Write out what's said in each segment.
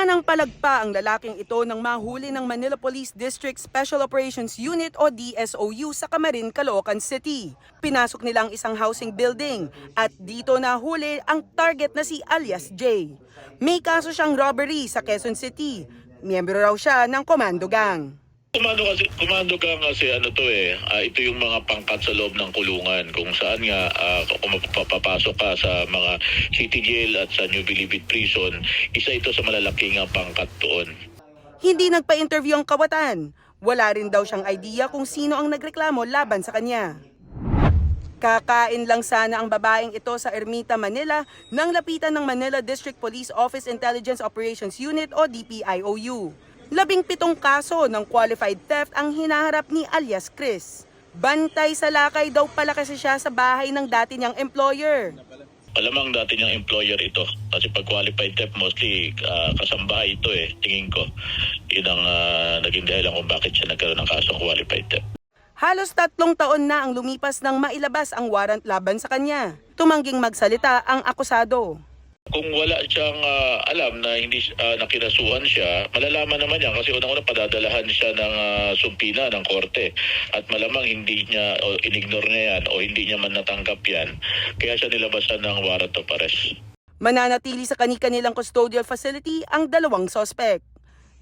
Minanang palagpa ang lalaking ito nang mahuli ng Manila Police District Special Operations Unit o DSOU sa Camarin, Caloocan City. Pinasok nila ang isang housing building at dito nahuli ang target na si alias J. May kaso siyang robbery sa Quezon City. Miyembro raw siya ng Komando Gang. Kumando kasi, kumando ka kasi ano to eh, ah, ito yung mga pangkat sa loob ng kulungan kung saan nga ah, kung mapapasok ka sa mga city jail at sa New Bilibid Prison, isa ito sa malalaking ah, pangkat doon. Hindi nagpa-interview ang kawatan. Wala rin daw siyang idea kung sino ang nagreklamo laban sa kanya. Kakain lang sana ang babaeng ito sa Ermita, Manila nang lapitan ng Manila District Police Office Intelligence Operations Unit o DPIOU. Labing pitong kaso ng qualified theft ang hinaharap ni alias Chris. Bantay sa lakay daw pala kasi siya sa bahay ng dati niyang employer. Alamang dati niyang employer ito kasi pag qualified theft mostly ah, kasambahay ito eh, tingin ko. Yun ang ah, naging dahilan kung bakit siya nagkaroon ng kasong qualified theft. Halos tatlong taon na ang lumipas nang mailabas ang warrant laban sa kanya. Tumangging magsalita ang akusado. Kung wala siyang ah, alam na hindi uh, nakinasuhan siya, malalaman naman yan kasi unang-una padadalahan siya ng ah, sumpina ng korte at malamang hindi niya o inignore niya yan o hindi niya man natanggap yan kaya siya nilabasan ng warrant of arrest. Mananatili sa kani-kanilang custodial facility ang dalawang sospek.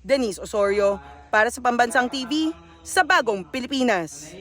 Denise Osorio, para sa Pambansang TV, sa Bagong Pilipinas.